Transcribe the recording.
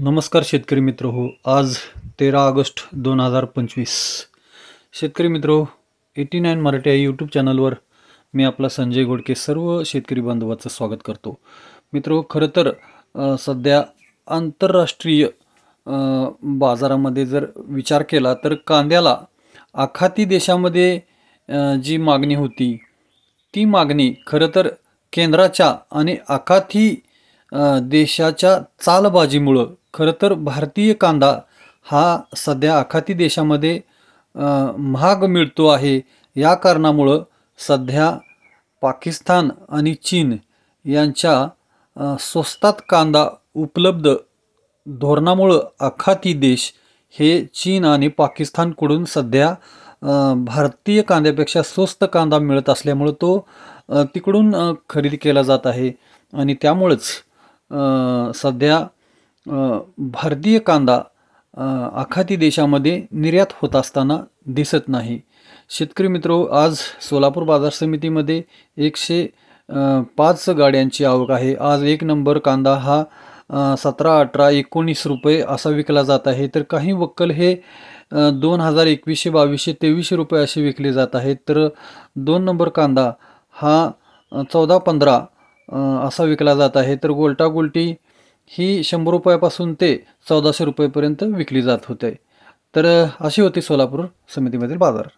नमस्कार शेतकरी मित्र हो आज तेरा ऑगस्ट दोन हजार पंचवीस. शेतकरी मित्र हो, एटी नाईन मराठी या यूट्यूब चॅनलवर मी आपला संजय गोडके सर्व शेतकरी बांधवाचं स्वागत करतो. मित्र हो, खरं तर सध्या आंतरराष्ट्रीय बाजारामध्ये जर विचार केला तर कांद्याला आखाती देशामध्ये जी मागणी होती ती मागणी खरं तर केंद्राच्या आणि आखाती देशाच्या चालबाजीमुळं. खरं तर भारतीय कांदा हा सध्या आखाती देशामध्ये महाग मिळतो आहे. या कारणामुळं सध्या पाकिस्तान आणि चीन यांच्या स्वस्तात कांदा उपलब्ध धोरणामुळं आखाती देश हे चीन आणि पाकिस्तानकडून सध्या भारतीय कांद्यापेक्षा स्वस्त कांदा मिळत असल्यामुळं तो तिकडून खरेदी केला जात आहे. आणि त्यामुळंच सध्या भारतीय कांदा आखाती देशामध्ये निर्यात होत असताना दिसत नाही. शेतकरी मित्रो आज सोलापूर बाजार समितीमध्ये एकशे पाच गाड्यांची आवक आहे. आज एक नंबर कांदा हा सतरा अठरा एकोणीस रुपये असा विकला जात आहे. तर काही वक्कल हे दोन हजार एकवीसशे बावीसशे तेवीसशे रुपये असे विकले जात आहेत. तर दोन नंबर कांदा हा चौदा पंधरा असा विकला जात आहे. तर गोल्टा गोल्टी ही शंभर रुपयापासून ते चौदाशे रुपयेपर्यंत विकली जात होते. तर अशी होती सोलापूर समितीमधील बाजार.